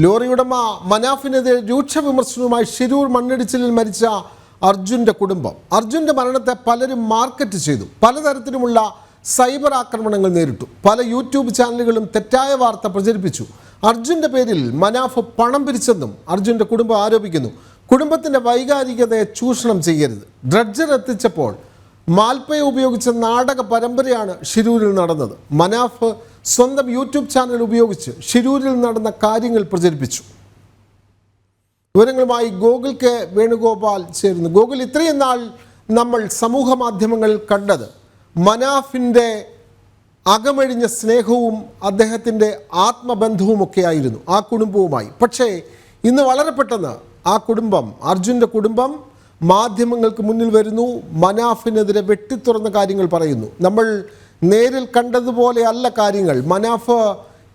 Lorry ഉടമ മനാഫിനെതിരെ രൂക്ഷ വിമർശനവുമായി ശിരൂർ മണ്ണിടിച്ചിലിൽ മരിച്ച അർജുന്റെ കുടുംബം. അർജുന്റെ മരണത്തെ പലരും മാർക്കറ്റ് ചെയ്തു. പലതരത്തിലുമുള്ള സൈബർ ആക്രമണങ്ങൾ നേരിട്ടു. പല യൂട്യൂബ് ചാനലുകളും തെറ്റായ വാർത്ത പ്രചരിപ്പിച്ചു. അർജുന്റെ പേരിൽ മനാഫ് പണം പിരിച്ചെന്നും അർജുന്റെ കുടുംബം ആരോപിക്കുന്നു. കുടുംബത്തിന്റെ വൈകാരികതയെ ചൂഷണം ചെയ്യരുത്. ഡ്രഡ്ജർ എത്തിച്ചപ്പോൾ മാൽപ്പയ ഉപയോഗിച്ച നാടക പരമ്പരയാണ് ഷിരൂരിൽ നടന്നത്. മനാഫ് സ്വന്തം യൂട്യൂബ് ചാനൽ ഉപയോഗിച്ച് ഷിരൂരിൽ നടന്ന കാര്യങ്ങൾ പ്രചരിപ്പിച്ചു. വിവരങ്ങളുമായി ഗോകുൽ കെ വേണുഗോപാൽ ചേരുന്നു. ഗോകുൽ ഇത്രയും നാൾ നമ്മൾ സമൂഹ മാധ്യമങ്ങളിൽ കണ്ടത് മനാഫിന്റെ അകമഴിഞ്ഞ സ്നേഹവും അദ്ദേഹത്തിന്റെ ആത്മബന്ധവുമൊക്കെയായിരുന്നു ആ കുടുംബവുമായി. പക്ഷേ ഇന്ന് വളരെ പെട്ടെന്ന് ആ കുടുംബം അർജുന്റെ കുടുംബം മാധ്യമങ്ങൾക്ക് മുന്നിൽ വരുന്നു മനാഫിനെതിരെ വെട്ടിത്തുറന്ന കാര്യങ്ങൾ പറയുന്നു. നമ്മൾ നേരിൽ കണ്ടതുപോലെ അല്ല കാര്യങ്ങൾ. മനാഫ്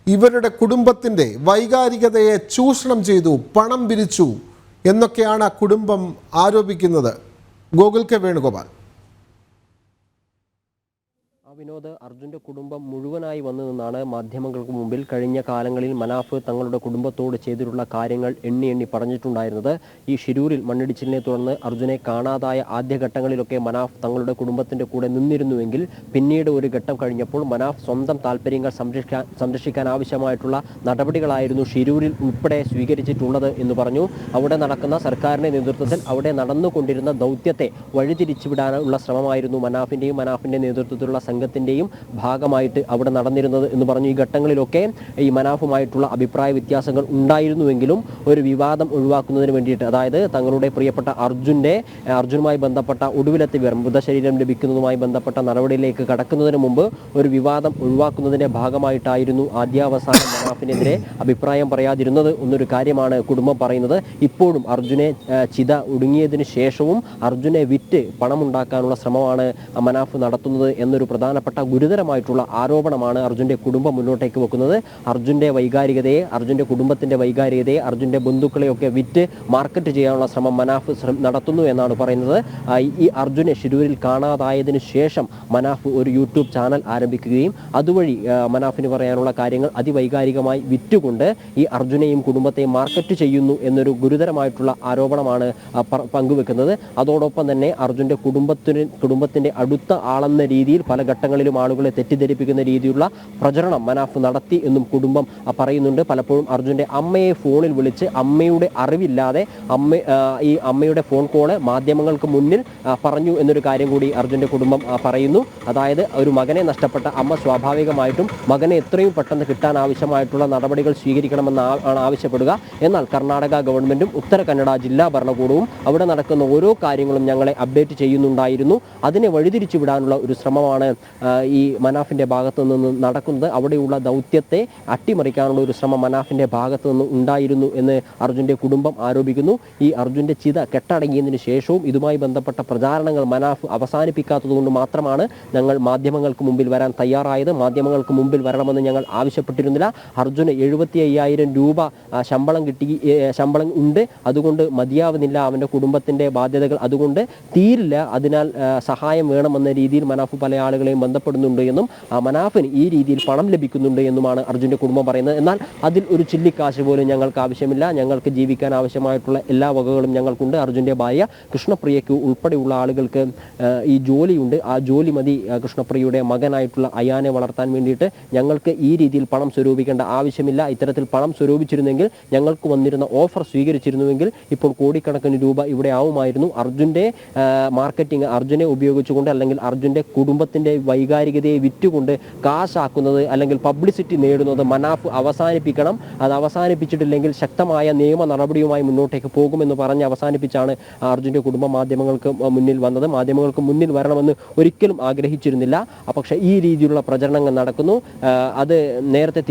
ഇവരുടെ കുടുംബത്തിന്റെ വൈകാരികതയെ ചൂഷണം ചെയ്തു പണം പിരിച്ചു എന്നൊക്കെയാണ് ആ കുടുംബം ആരോപിക്കുന്നത്. ഗോകുൽ കെ വേണുഗോപാൽ. വിനോദ് അർജുന്റെ കുടുംബം മുഴുവനായി വന്നു നിന്നാണ് മാധ്യമങ്ങൾക്ക് മുമ്പിൽ കഴിഞ്ഞ കാലങ്ങളിൽ മനാഫ് തങ്ങളുടെ കുടുംബത്തോട് ചെയ്തിട്ടുള്ള കാര്യങ്ങൾ എണ്ണി എണ്ണി പറഞ്ഞിട്ടുണ്ടായിരുന്നത്. ഈ ഷിരൂരിൽ മണ്ണിടിച്ചിലിനെ തുടർന്ന് അർജുനെ കാണാതായ ആദ്യഘട്ടങ്ങളിലൊക്കെ മനാഫ് തങ്ങളുടെ കുടുംബത്തിന്റെ കൂടെ നിന്നിരുന്നുവെങ്കിൽ പിന്നീട് ഒരു ഘട്ടം കഴിഞ്ഞപ്പോൾ മനാഫ് സ്വന്തം താല്പര്യങ്ങൾ സംരക്ഷിക്കാൻ സംരക്ഷിക്കാൻ ആവശ്യമായിട്ടുള്ള നടപടികളായിരുന്നു ഷിരൂരിൽ ഉൾപ്പെടെ സ്വീകരിച്ചിട്ടുള്ളത് എന്ന് പറഞ്ഞു. അവിടെ നടക്കുന്ന സർക്കാരിന്റെ നേതൃത്വത്തിൽ അവിടെ നടന്നുകൊണ്ടിരുന്ന ദൗത്യത്തെ വഴിതിരിച്ചുവിടാനുള്ള ശ്രമമായിരുന്നു മനാഫിന്റെയും മനാഫിന്റെ നേതൃത്വത്തിലുള്ള സംഘത്തിന്റെയും ഭാഗമായിട്ട് അവിടെ നടന്നിരുന്നത് എന്ന് പറഞ്ഞു. ഈ ഘട്ടങ്ങളിലൊക്കെ ഈ മനാഫുമായിട്ടുള്ള അഭിപ്രായ വ്യത്യാസങ്ങൾ ഉണ്ടായിരുന്നുവെങ്കിലും ഒരു വിവാദം ഒഴിവാക്കുന്നതിന് വേണ്ടിയിട്ട് അതായത് തങ്ങളുടെ പ്രിയപ്പെട്ട അർജുന്റെ അർജുനുമായി ബന്ധപ്പെട്ട ഒടുവിലത്തെ വിവരം മൃതശരീരം ലഭിക്കുന്നതുമായി ബന്ധപ്പെട്ട നടപടിയിലേക്ക് കടക്കുന്നതിന് മുമ്പ് ഒരു വിവാദം ഒഴിവാക്കുന്നതിന്റെ ഭാഗമായിട്ടായിരുന്നു ആദ്യാവസാനം മനാഫിനെതിരെ അഭിപ്രായം പറയാതിരുന്നത് എന്നൊരു കാര്യമാണ് കുടുംബം പറയുന്നത്. ഇപ്പോഴും അർജുനെ ചിത ഒടുങ്ങിയതിനു ശേഷവും അർജുനെ വിറ്റ് പണമുണ്ടാക്കാനുള്ള ശ്രമമാണ് മനാഫ് നടത്തുന്നത് എന്നൊരു പ്രധാനപ്പെട്ട ഗുരുതരമായിട്ടുള്ള ആരോപണമാണ് അർജുന്റെ കുടുംബം മുന്നോട്ടേക്ക് വെക്കുന്നത്. അർജുന്റെ വൈകാരികതയെ അർജുന്റെ കുടുംബത്തിന്റെ വൈകാരികതയെ അർജുന്റെ ബന്ധുക്കളെയൊക്കെ വിറ്റ് മാർക്കറ്റ് ചെയ്യാനുള്ള ശ്രമം മനാഫ് നടത്തുന്നു എന്നാണ് പറയുന്നത്. ഈ അർജുനെ ഷിരൂരിൽ കാണാതായതിനു ശേഷം മനാഫ് ഒരു യൂട്യൂബ് ചാനൽ ആരംഭിക്കുകയും അതുവഴി മനാഫിന് പറയാനുള്ള കാര്യങ്ങൾ അതിവൈകാരികമായി വിറ്റുകൊണ്ട് ഈ അർജുനെയും കുടുംബത്തെയും മാർക്കറ്റ് ചെയ്യുന്നു എന്നൊരു ഗുരുതരമായിട്ടുള്ള ആരോപണമാണ് പങ്കുവെക്കുന്നത്. അതോടൊപ്പം തന്നെ അർജുന്റെ കുടുംബത്തിന് കുടുംബത്തിന്റെ അടുത്ത ആളെന്ന രീതിയിൽ പല ഘട്ടങ്ങളിലും ആളുകളെ തെറ്റിദ്ധരിപ്പിക്കുന്ന രീതിയിലുള്ള പ്രചരണം മനാഫ് നടത്തി എന്നും കുടുംബം പറയുന്നുണ്ട്. പലപ്പോഴും അർജുന്റെ അമ്മയെ ഫോണിൽ വിളിച്ച് അമ്മയുടെ അറിവില്ലാതെ അമ്മ ഈ അമ്മയുടെ ഫോൺ കോൾ മാധ്യമങ്ങൾക്ക് മുന്നിൽ പറഞ്ഞു എന്നൊരു കാര്യം കൂടി അർജുന്റെ കുടുംബം പറയുന്നു. അതായത് ഒരു മകനെ നഷ്ടപ്പെട്ട അമ്മ സ്വാഭാവികമായിട്ടും മകനെ എത്രയും പെട്ടെന്ന് കിട്ടാൻ ആവശ്യമായിട്ടുള്ള നടപടികൾ സ്വീകരിക്കണമെന്ന് ആണ് ആവശ്യപ്പെടുക. എന്നാൽ കർണാടക ഗവൺമെന്റും ഉത്തര കന്നഡ ജില്ലാ ഭരണകൂടവും അവിടെ നടക്കുന്ന ഓരോ കാര്യങ്ങളും ഞങ്ങളെ അപ്ഡേറ്റ് ചെയ്യുന്നുണ്ടായിരുന്നു. അതിനെ വഴിതിരിച്ചു വിടാനുള്ള ഒരു ശ്രമമാണ് ഈ മനാഫിന്റെ ഭാഗത്തു നിന്ന് നടക്കുന്നത്. അവിടെയുള്ള ദൗത്യത്തെ അട്ടിമറിക്കാനുള്ള ഒരു ശ്രമം മനാഫിന്റെ ഭാഗത്തു നിന്ന് ഉണ്ടായിരുന്നു എന്ന് അർജുന്റെ കുടുംബം ആരോപിക്കുന്നു. ഈ അർജുന്റെ ചിത കെട്ടടങ്ങിയതിന് ശേഷവും ഇതുമായി ബന്ധപ്പെട്ട പ്രചാരണങ്ങൾ മനാഫ് അവസാനിപ്പിക്കാത്തതുകൊണ്ട് മാത്രമാണ് ഞങ്ങൾ മാധ്യമങ്ങൾക്ക് മുമ്പിൽ വരാൻ തയ്യാറായത്. മാധ്യമങ്ങൾക്ക് മുമ്പിൽ വരണമെന്ന് ഞങ്ങൾ ആവശ്യപ്പെട്ടിരുന്നില്ല. അർജുന് എഴുപത്തി അയ്യായിരം രൂപ ശമ്പളം കിട്ടി ശമ്പളം ഉണ്ട്. അതുകൊണ്ട് മതിയാവുന്നില്ല അവന്റെ കുടുംബത്തിന്റെ ബാധ്യതകൾ. അതുകൊണ്ട് തീരില്ല. അതിനാൽ സഹായം വേണമെന്ന രീതിയിൽ മനാഫ് പല ആളുകളെയും ബന്ധപ്പെടുന്നുണ്ട് എന്നും മനാഫിന് ഈ രീതിയിൽ പണം ലഭിക്കുന്നുണ്ട് എന്നുമാണ് അർജുന്റെ കുടുംബം പറയുന്നത്. എന്നാൽ അതിൽ ഒരു ചില്ലിക്കാശ് പോലും ഞങ്ങൾക്ക് ആവശ്യമില്ല. ഞങ്ങൾക്ക് ജീവിക്കാൻ ആവശ്യമായിട്ടുള്ള എല്ലാ വകകളും ഞങ്ങൾക്കുണ്ട്. അർജുന്റെ ഭാര്യ കൃഷ്ണപ്രിയയ്ക്ക് ഉൾപ്പെടെയുള്ള ആളുകൾക്ക് ഈ ജോലിയുണ്ട്. ആ ജോലി മതി കൃഷ്ണപ്രിയയുടെ മകനായിട്ടുള്ള അയാനെ വളർത്താൻ വേണ്ടിയിട്ട് ഞങ്ങൾക്ക് ഈ രീതിയിൽ പണം സ്വരൂപിക്കേണ്ട ആവശ്യമില്ല. ഇത്തരത്തിൽ പണം സ്വരൂപിച്ചിരുന്നെങ്കിൽ ഞങ്ങൾക്ക് വന്നിരുന്ന ഓഫർ സ്വീകരിച്ചിരുന്നുവെങ്കിൽ ഇപ്പോൾ കോടിക്കണക്കിന് രൂപ ഇവിടെ ആവുമായിരുന്നു. അർജുന്റെ മാർക്കറ്റിംഗ് അർജുനെ ഉപയോഗിച്ചുകൊണ്ട് അല്ലെങ്കിൽ അർജുന്റെ കുടുംബത്തിന്റെ വൈകാരികതയെ വിറ്റുകൊണ്ട് കാശാക്കുന്നത് അല്ലെങ്കിൽ പബ്ലിസിറ്റി നേടുന്നത് മനാഫ് അവസാനിപ്പിക്കണം. അത് അവസാനിപ്പിച്ചിട്ടില്ലെങ്കിൽ ശക്തമായ നിയമ നടപടിയുമായി മുന്നോട്ടേക്ക് പോകുമെന്ന് പറഞ്ഞ് അവസാനിപ്പിച്ചാണ് അർജുന്റെ കുടുംബ മാധ്യമങ്ങൾക്ക് മുന്നിൽ വന്നത്. മാധ്യമങ്ങൾക്ക് മുന്നിൽ വരണമെന്ന് ഒരിക്കലും ആഗ്രഹിച്ചിരുന്നില്ല. പക്ഷേ ഈ രീതിയിലുള്ള പ്രചരണങ്ങൾ നടക്കുന്നു. അത് നേരത്തെ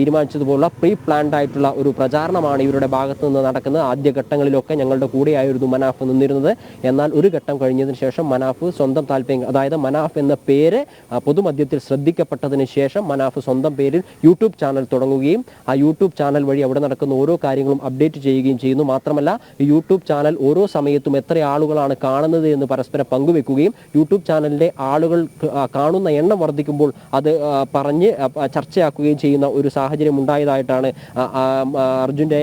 തീരുമാനിച്ചതുപോലുള്ള പ്രീ പ്ലാൻഡ് ആയിട്ടുള്ള ഒരു പ്രചാരണമാണ് ഇവരുടെ ഭാഗത്ത് നിന്ന് നടക്കുന്നത് ആദ്യഘട്ടങ്ങളിലൊക്കെ ഞങ്ങളുടെ കൂടെയായിരുന്നു മനാഫ് നിന്നിരുന്നത്. എന്നാൽ ഒരു ഘട്ടം കഴിഞ്ഞതിന് ശേഷം മനാഫ് സ്വന്തം താല്പര്യം അതായത് മനാഫ് എന്ന പേര് പൊതുമധ്യത്തിൽ ശ്രദ്ധിക്കപ്പെട്ടതിന് ശേഷം മനാഫ് സ്വന്തം പേരിൽ യൂട്യൂബ് ചാനൽ തുടങ്ങുകയും ആ യൂട്യൂബ് ചാനൽ വഴി അവിടെ നടക്കുന്ന ഓരോ കാര്യങ്ങളും അപ്ഡേറ്റ് ചെയ്യുകയും ചെയ്യുന്നു. മാത്രമല്ല യൂട്യൂബ് ചാനൽ ഓരോ സമയത്തും എത്ര ആളുകളാണ് കാണുന്നത് എന്ന് പരസ്പരം പങ്കുവെക്കുകയും യൂട്യൂബ് ചാനലിന്റെ ആളുകൾ കാണുന്ന എണ്ണം വർദ്ധിക്കുമ്പോൾ അത് പറഞ്ഞ് ചർച്ചയാക്കുകയും ചെയ്യുന്ന ഒരു സാഹചര്യം ഉണ്ടായി ഉണ്ടായതായിട്ടാണ് അർജുന്റെ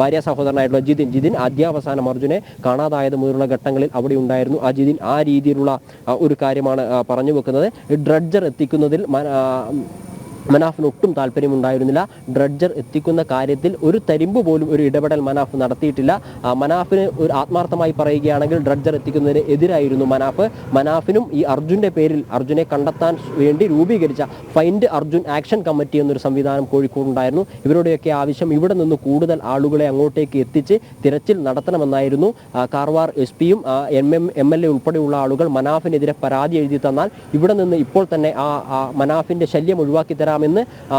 ഭാര്യ സഹോദരനായിട്ടുള്ള ജിതിൻ. ജിതിൻ ആദ്യാവസാനം അർജുനെ കാണാതായത് മുതലുള്ള ഘട്ടങ്ങളിൽ അവിടെ ഉണ്ടായിരുന്നു. ആ ജിതിൻ ആ രീതിയിലുള്ള ഒരു കാര്യമാണ് പറഞ്ഞു വെക്കുന്നത്. ഡ്രഡ്ജർ എത്തിക്കുന്നതിൽ മനാഫിന് ഒട്ടും താല്പര്യമുണ്ടായിരുന്നില്ല. ഡ്രഡ്ജർ എത്തിക്കുന്ന കാര്യത്തിൽ ഒരു തരിമ്പ് പോലും ഒരു ഇടപെടൽ മനാഫ് നടത്തിയിട്ടില്ല. മനാഫിന് ഒരു ആത്മാർത്ഥമായി പറയുകയാണെങ്കിൽ ഡ്രഡ്ജർ എത്തിക്കുന്നതിന് എതിരായിരുന്നു മനാഫ്. മനാഫിനും ഈ അർജുന്റെ പേരിൽ അർജുനെ കണ്ടെത്താൻ വേണ്ടി രൂപീകരിച്ച ഫൈൻഡ് അർജുൻ ആക്ഷൻ കമ്മിറ്റി എന്നൊരു സംവിധാനം കോഴിക്കോടുണ്ടായിരുന്നു. ഇവരുടെയൊക്കെ ആവശ്യം ഇവിടെ നിന്ന് കൂടുതൽ ആളുകളെ അങ്ങോട്ടേക്ക് എത്തിച്ച് തിരച്ചിൽ നടത്തണമെന്നായിരുന്നു. കാർവാർ എസ് പിയും M M M L A ഉൾപ്പെടെയുള്ള ആളുകൾ മനാഫിനെതിരെ പരാതി എഴുതി തന്നാൽ ഇവിടെ നിന്ന് ഇപ്പോൾ തന്നെ ആ മനാഫിന്റെ ശല്യം ഒഴിവാക്കി തരാമെന്ന് ആ,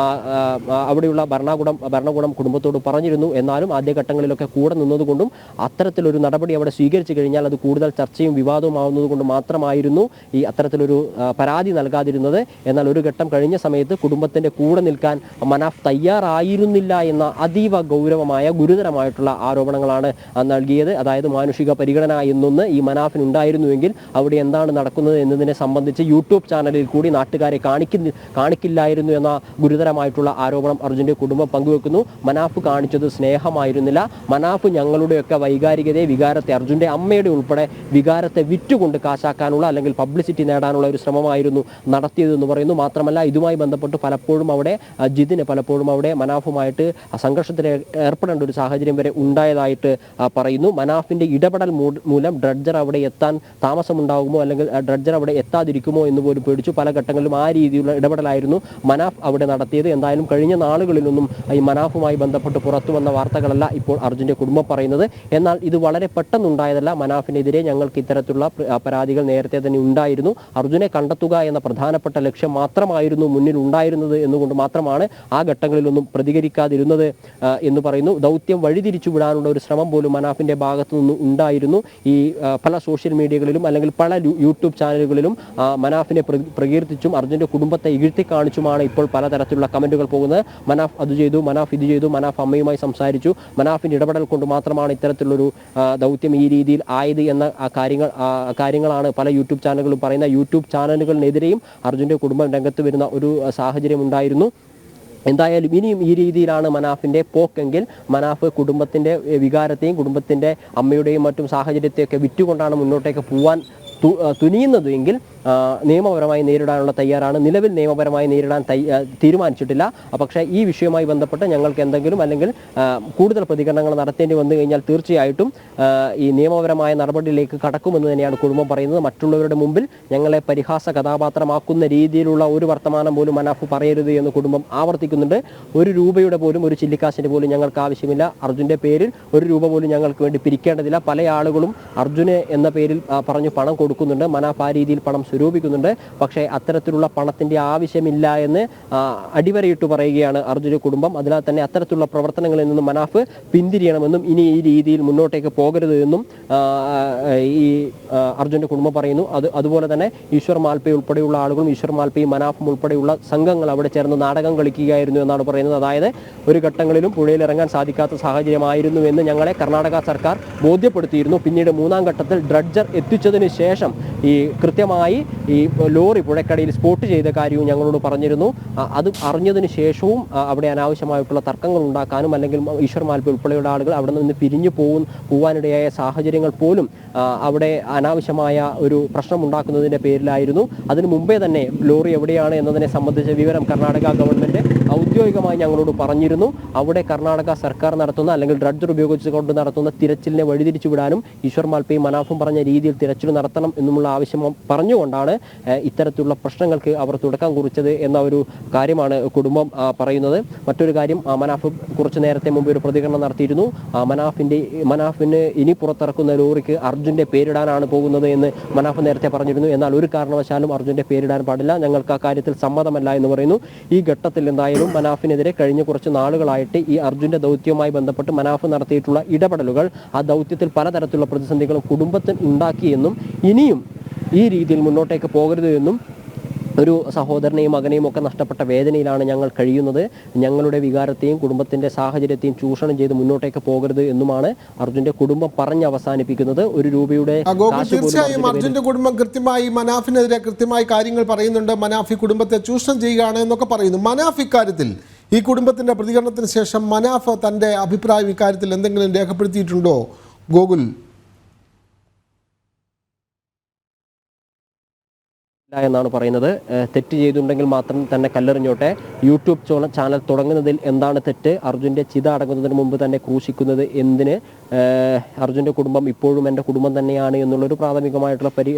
അവിടെയുള്ള ഭരണകൂടം ഭരണകൂടം കുടുംബത്തോട് പറഞ്ഞിരുന്നു. എന്നാലും ആദ്യഘട്ടങ്ങളിലൊക്കെ കൂടെ നിന്നതുകൊണ്ടും അത്തരത്തിലൊരു നടപടി അവിടെ സ്വീകരിച്ചു കഴിഞ്ഞാൽ അത് കൂടുതൽ ചർച്ചയും വിവാദവുമാവുന്നത് കൊണ്ട് മാത്രമായിരുന്നു ഈ അത്തരത്തിലൊരു പരാതി നൽകാതിരുന്നത്. എന്നാൽ ഒരു ഘട്ടം കഴിഞ്ഞ സമയത്ത് കുടുംബത്തിന്റെ കൂടെ നിൽക്കാൻ മനാഫ് തയ്യാറായിരുന്നില്ല എന്ന അതീവ ഗൗരവമായ ഗുരുതരമായിട്ടുള്ള ആരോപണങ്ങളാണ് നൽകിയത്. അതായത് മാനുഷിക പരിഗണന എന്നൊന്ന് ഈ മനാഫിന് ഉണ്ടായിരുന്നുവെങ്കിൽ അവിടെ എന്താണ് നടക്കുന്നത് എന്നതിനെ സംബന്ധിച്ച് യൂട്യൂബ് ചാനലിൽ കൂടി നാട്ടുകാരെ കാണിക്കുന്ന കാണിക്കില്ലായിരുന്നു എന്ന ഗുരുതരമായിട്ടുള്ള ആരോപണം അർജുന്റെ കുടുംബം പങ്കുവെക്കുന്നു. മനാഫ് കാണിച്ചത് സ്നേഹമായിരുന്നില്ല. മനാഫ് ഞങ്ങളുടെയൊക്കെ വൈകാരികതയെ വികാരത്തെ അർജുന്റെ അമ്മയുടെ ഉൾപ്പെടെ വികാരത്തെ വിറ്റുകൊണ്ട് കാശാക്കാനുള്ള അല്ലെങ്കിൽ പബ്ലിസിറ്റി നേടാനുള്ള ഒരു ശ്രമമായിരുന്നു നടത്തിയതെന്ന് പറയുന്നു. മാത്രമല്ല ഇതുമായി ബന്ധപ്പെട്ട് പലപ്പോഴും അവിടെ ജിതിന് പലപ്പോഴും അവിടെ മനാഫുമായിട്ട് സംഘർഷത്തിൽ ഏർപ്പെടേണ്ട ഒരു സാഹചര്യം വരെ ഉണ്ടായതായിട്ട് പറയുന്നു. മനാഫിന്റെ ഇടപെടൽ മൂലം ഡ്രഡ്ജർ അവിടെ എത്താൻ താമസമുണ്ടാകുമോ അല്ലെങ്കിൽ ഡ്രഡ്ജർ അവിടെ എത്താതിരിക്കുമോ എന്ന് പോലും പേടിച്ചു. പല ഘട്ടങ്ങളിലും ആ രീതിയിലുള്ള ഇടപെടലായിരുന്നു മനാഫ് അവിടെ നടത്തിയത്. എന്തായാലും കഴിഞ്ഞ നാളുകളിലൊന്നും ഈ മനാഫുമായി ബന്ധപ്പെട്ട് പുറത്തു വന്ന വാർത്തകളല്ല ഇപ്പോൾ അർജുന്റെ കുടുംബം പറയുന്നത്. എന്നാൽ ഇത് വളരെ പെട്ടെന്നുണ്ടായതല്ല. മനാഫിനെതിരെ ഞങ്ങൾക്ക് ഇത്തരത്തിലുള്ള പ്ര- പരാതികൾ നേരത്തെ തന്നെ ഉണ്ടായിരുന്നു. അർജുനെ കണ്ടെത്തുക എന്ന പ്രധാനപ്പെട്ട ലക്ഷ്യം മാത്രമായിരുന്നു മുന്നിൽ ഉണ്ടായിരുന്നത് എന്നുകൊണ്ട് മാത്രമാണ് ആ ഘട്ടങ്ങളിലൊന്നും പ്രതികരിക്കാതിരുന്നത് എന്ന് പറയുന്നു. ദൗത്യം വഴിതിരിച്ചു വിടാനുള്ള ഒരു ശ്രമം പോലും മനാഫിന്റെ ഭാഗത്തു നിന്ന് ഉണ്ടായിരുന്നു. ഈ പല സോഷ്യൽ മീഡിയകളിലും അല്ലെങ്കിൽ പല യൂട്യൂബ് ചാനലുകളിലും മനാഫിനെ പ്ര- പ്രകീർത്തിച്ചും അർജുന്റെ കുടുംബത്തെ ഇഴുത്തി കാണിച്ചുമാണ് ഇപ്പോൾ പലതരത്തിലുള്ള കമന്റുകൾ പോകുന്നത്. മനാഫ് അത് ചെയ്തു മനാഫ് ഇത് ചെയ്തു മനാഫ് അമ്മയുമായി സംസാരിച്ചു. മനാഫിന്റെ ഇടപെടൽ കൊണ്ട് മാത്രമാണ് ഇത്തരത്തിലുള്ളൊരു ദൗത്യം ഈ രീതിയിൽ ആയത് എന്ന കാര്യങ്ങൾ കാര്യങ്ങളാണ് പല യൂട്യൂബ് ചാനലുകളും പറയുന്ന യൂട്യൂബ് ചാനലുകളിനെതിരെയും അർജുന്റെ കുടുംബം രംഗത്ത് വരുന്ന ഒരു സാഹചര്യം ഉണ്ടായിരുന്നു. എന്തായാലും ഇനിയും ഈ രീതിയിലാണ് മനാഫിന്റെ പോക്കെങ്കിൽ മനാഫ് കുടുംബത്തിന്റെ വികാരത്തെയും കുടുംബത്തിന്റെ അമ്മയുടെയും മറ്റും സാഹചര്യത്തെയൊക്കെ വിറ്റുകൊണ്ടാണ് മുന്നോട്ടേക്ക് പോവാൻ തു- തുനിയുന്നത് എങ്കിൽ നിയമപരമായി നേരിടാനുള്ള തയ്യാറാണ്. നിലവിൽ നിയമപരമായി നേരിടാൻ തീരുമാനിച്ചിട്ടില്ല. പക്ഷേ ഈ വിഷയവുമായി ബന്ധപ്പെട്ട് ഞങ്ങൾക്ക് എന്തെങ്കിലും അല്ലെങ്കിൽ കൂടുതൽ പ്രതികരണങ്ങൾ നടത്തേണ്ടി വന്നു കഴിഞ്ഞാൽ തീർച്ചയായിട്ടും ഈ നിയമപരമായ നടപടിയിലേക്ക് കടക്കുമെന്ന് തന്നെയാണ് കുടുംബം പറയുന്നത്. മറ്റുള്ളവരുടെ മുമ്പിൽ ഞങ്ങളെ പരിഹാസ കഥാപാത്രമാക്കുന്ന രീതിയിലുള്ള ഒരു വർത്തമാനം പോലും മനാഫ് പറയരുത് എന്ന് കുടുംബം ആവർത്തിക്കുന്നുണ്ട്. ഒരു രൂപയുടെ പോലും ഒരു ചില്ലിക്കാശിന്റെ പോലും ഞങ്ങൾക്ക് ആവശ്യമില്ല. അർജുന്റെ പേരിൽ ഒരു രൂപ പോലും ഞങ്ങൾക്ക് വേണ്ടി പിരിക്കേണ്ടതില്ല. പല ആളുകളും അർജുന് എന്ന പേരിൽ പറഞ്ഞു പണം കൊടുക്കുന്നുണ്ട്. മനാഫ് ആ രീതിയിൽ പണം സ്വരൂപിക്കുന്നുണ്ട്. പക്ഷേ അത്തരത്തിലുള്ള പണത്തിന്റെ ആവശ്യമില്ല എന്ന് അടിവരയിട്ട് പറയുകയാണ് അർജുന കുടുംബം. അതിനാൽ തന്നെ അത്തരത്തിലുള്ള പ്രവർത്തനങ്ങളിൽ നിന്നും മനാഫ് പിന്തിരിയണമെന്നും ഇനി ഈ രീതിയിൽ മുന്നോട്ടേക്ക് പോകരുത് എന്നും ഈ അർജുന്റെ കുടുംബം പറയുന്നു. അത് അതുപോലെ തന്നെ ഈശ്വർ മാൽപ്പെ ഉൾപ്പെടെയുള്ള ആളുകളും ഈശ്വർ മാൽപ്പയും മനാഫും ഉൾപ്പെടെയുള്ള സംഘങ്ങൾ അവിടെ ചേർന്ന് നാടകം കളിക്കുകയായിരുന്നു എന്നാണ് പറയുന്നത്. അതായത് ഒരു ഘട്ടങ്ങളിലും പുഴയിൽ ഇറങ്ങാൻ സാധിക്കാത്ത സാഹചര്യമായിരുന്നു എന്ന് ഞങ്ങളെ കർണാടക സർക്കാർ ബോധ്യപ്പെടുത്തിയിരുന്നു. പിന്നീട് മൂന്നാം ഘട്ടത്തിൽ ഡ്രഡ്ജർ എത്തിച്ചതിന് ശേഷം ഈ കൃത്യമായി ഈ ലോറി പുഴക്കടയിൽ സ്പോട്ട് ചെയ്ത കാര്യവും ഞങ്ങളോട് പറഞ്ഞിരുന്നു. അത് അറിഞ്ഞതിന് ശേഷവും അവിടെ അനാവശ്യമായിട്ടുള്ള തർക്കങ്ങൾ ഉണ്ടാക്കാനും അല്ലെങ്കിൽ ഈശ്വർ മാൽപ്പ ഉൾപ്പെടെയുള്ള ആളുകൾ അവിടെ നിന്ന് പിരിഞ്ഞു പോകും പോകാനിടയായ സാഹചര്യങ്ങൾ പോലും അവിടെ അനാവശ്യമായ ഒരു പ്രശ്നം ഉണ്ടാക്കുന്നതിന്റെ പേരിലായിരുന്നു. അതിനു മുമ്പേ തന്നെ ലോറി എവിടെയാണ് എന്നതിനെ സംബന്ധിച്ച വിവരം കർണാടക ഗവൺമെന്റ് ഔദ്യോഗികമായി ഞങ്ങളോട് പറഞ്ഞിരുന്നു. അവിടെ കർണാടക സർക്കാർ നടത്തുന്ന അല്ലെങ്കിൽ ഡ്രഡ്ജർ ഉപയോഗിച്ചുകൊണ്ട് നടത്തുന്ന തിരച്ചിലിനെ വഴിതിരിച്ചു വിടാനും ഈശ്വർ മാൽപ്പയും മനാഫും പറഞ്ഞ രീതിയിൽ തിരച്ചിൽ നടത്തണം എന്നുമുള്ള ആവശ്യം പറഞ്ഞുകൊണ്ടാണ് ഇത്തരത്തിലുള്ള പ്രശ്നങ്ങൾക്ക് അവർ തുടക്കം കുറിച്ചത് എന്ന ഒരു കാര്യമാണ് കുടുംബം പറയുന്നത്. മറ്റൊരു കാര്യം മനാഫ് കുറച്ചു നേരത്തെ മുമ്പ് ഒരു പ്രതികരണം നടത്തിയിരുന്നു. ആ, മനാഫിന്റെ മനാഫിന് ഇനി പുറത്തിറക്കുന്ന ലോറിക്ക് അർജുന്റെ പേരിടാനാണ് പോകുന്നത് എന്ന് മനാഫ് നേരത്തെ പറഞ്ഞിരുന്നു. എന്നാൽ ഒരു കാരണവശാലും അർജുന്റെ പേരിടാൻ പാടില്ല. ഞങ്ങൾക്ക് ആ കാര്യത്തിൽ സമ്മതമല്ല എന്ന് പറയുന്നു. ഈ ഘട്ടത്തിൽ എന്തായാലും മനാഫിനെതിരെ കഴിഞ്ഞ കുറച്ച് നാളുകളായിട്ട് ഈ അർജുന്റെ ദൗത്യവുമായി ബന്ധപ്പെട്ട് മനാഫ് നടത്തിയിട്ടുള്ള ഇടപെടലുകൾ ആ ദൗത്യത്തിൽ പലതരത്തിലുള്ള പ്രതിസന്ധികളും കുടുംബത്തിൽ ഉണ്ടാക്കിയെന്നും ഇനിയും ഈ രീതിയിൽ മുന്നോട്ടേക്ക് പോകരുത് എന്നും ഒരു സഹോദരനെയും മകനെയും ഒക്കെ നഷ്ടപ്പെട്ട വേദനയിലാണ് ഞങ്ങൾ കഴിയുന്നത്. ഞങ്ങളുടെ വികാരത്തെയും കുടുംബത്തിന്റെ സാഹചര്യത്തെയും ചൂഷണം ചെയ്ത് മുന്നോട്ടേക്ക് പോകരുത് എന്നുമാണ് അർജുന്റെ കുടുംബം പറഞ്ഞ് അവസാനിപ്പിക്കുന്നത്. ഒരു രൂപയുടെ തീർച്ചയായും അർജുന്റെ കുടുംബം കൃത്യമായി മനാഫിനെതിരെ കൃത്യമായി കാര്യങ്ങൾ പറയുന്നുണ്ട്. മനാഫി കുടുംബത്തെ ചൂഷണം ചെയ്യുകയാണ് എന്നൊക്കെ പറയുന്നു. മനാഫ് ഇക്കാര്യത്തിൽ ഈ കുടുംബത്തിന്റെ പ്രതികരണത്തിന് ശേഷം മനാഫ് തന്റെ അഭിപ്രായം ഇക്കാര്യത്തിൽ എന്തെങ്കിലും രേഖപ്പെടുത്തിയിട്ടുണ്ടോ? ഗോകുൽ ഇല്ല എന്നാണ് പറയുന്നത്. തെറ്റ് ചെയ്തിട്ടുണ്ടെങ്കിൽ മാത്രം തന്നെ കല്ലെറിഞ്ഞോട്ടെ. യൂട്യൂബ് ചാനൽ തുടങ്ങുന്നതിൽ എന്താണ് തെറ്റ്? അർജുന്റെ ചിത അടങ്ങുന്നതിന് മുമ്പ് തന്നെ ക്രൂശിക്കുന്നത് എന്തിന്? അർജുന്റെ കുടുംബം ഇപ്പോഴും എന്റെ കുടുംബം തന്നെയാണ് എന്നുള്ളൊരു പ്രാഥമികമായിട്ടുള്ള പരി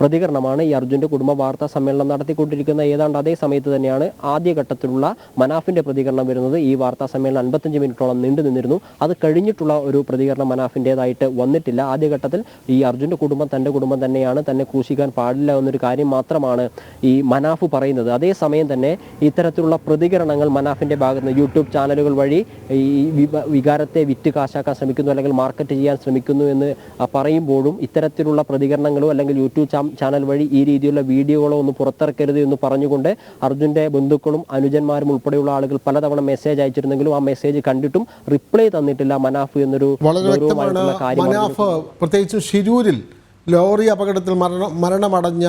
പ്രതികരണമാണ് ഈ അർജുന്റെ കുടുംബ വാർത്താ സമ്മേളനം നടത്തിക്കൊണ്ടിരിക്കുന്ന ഏതാണ്ട് അതേ സമയത്ത് തന്നെയാണ് ആദ്യഘട്ടത്തിലുള്ള മനാഫിന്റെ പ്രതികരണം വരുന്നത്. ഈ വാർത്താ സമ്മേളനം അൻപത്തഞ്ച് മിനിറ്റോളം നീണ്ടു നിന്നിരുന്നു. അത് കഴിഞ്ഞിട്ടുള്ള ഒരു പ്രതികരണം മനാഫിന്റെതായിട്ട് വന്നിട്ടില്ല. ആദ്യഘട്ടത്തിൽ ഈ അർജുന്റെ കുടുംബം തന്റെ കുടുംബം തന്നെയാണ് തന്നെ ക്രൂശിക്കാൻ പാടില്ല എന്നൊരു കാര്യം മാത്രമാണ് ഈ മനാഫ് പറയുന്നത്. അതേസമയം തന്നെ ഇത്തരത്തിലുള്ള പ്രതികരണങ്ങൾ മനാഫിന്റെ ഭാഗത്ത് യൂട്യൂബ് ചാനലുകൾ വഴി ഈ വികാരത്തെ വിറ്റ് കാശാക്കാൻ ശ്രമിക്കുന്നു അല്ലെങ്കിൽ മാർക്കറ്റ് ചെയ്യാൻ ശ്രമിക്കുന്നു എന്ന് പറയുമ്പോഴും ഇത്തരത്തിലുള്ള പ്രതികരണങ്ങളോ അല്ലെങ്കിൽ യൂട്യൂബ് ചാനൽ വഴി ഈ രീതിയിലുള്ള വീഡിയോകളോ ഒന്നും പുറത്തിറക്കരുത് എന്ന് പറഞ്ഞുകൊണ്ട് അർജുന്റെ ബന്ധുക്കളും അനുജന്മാരും ഉൾപ്പെടെയുള്ള ആളുകൾ പലതവണ മെസ്സേജ് അയച്ചിരുന്നെങ്കിലും ആ മെസ്സേജ് കണ്ടിട്ടും റിപ്ലൈ തന്നിട്ടില്ല മനാഫ് എന്നൊരു മനാഫ് പ്രത്യേകിച്ചും ഷിരൂരിൽ ലോറി അപകടത്തിൽ മരണ മരണമടഞ്ഞ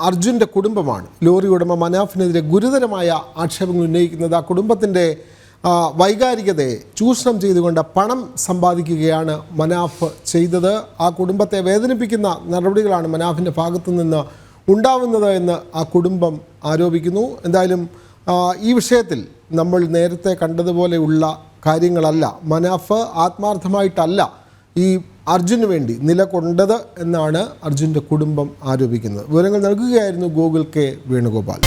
അർജുന്റെ കുടുംബമാണ്. ലോറി ഉടമ മനാഫിനെതിരെ ഗുരുതരമായ ആക്ഷേപങ്ങൾ ഉന്നയിക്കുന്നത് ആ കുടുംബത്തിന്റെ വൈകാരികതയെ ചൂഷണം ചെയ്തുകൊണ്ട് പണം സമ്പാദിക്കുകയാണ് മനാഫ് ചെയ്തത്. ആ കുടുംബത്തെ വേദനിപ്പിക്കുന്ന നടപടികളാണ് മനാഫിന്റെ ഭാഗത്തു നിന്ന് ഉണ്ടാവുന്നത് എന്ന് ആ കുടുംബം ആരോപിക്കുന്നു. എന്തായാലും ഈ വിഷയത്തിൽ നമ്മൾ നേരത്തെ കണ്ടതുപോലെയുള്ള കാര്യങ്ങളല്ല. മനാഫ് ആത്മാർത്ഥമായിട്ടല്ല ഈ അർജുന് വേണ്ടി നിലകൊണ്ടത് എന്നാണ് അർജുന്റെ കുടുംബം ആരോപിക്കുന്നത്. വിവരങ്ങൾ നൽകുകയായിരുന്നു ഗൂഗിൾ കെ വേണുഗോപാൽ.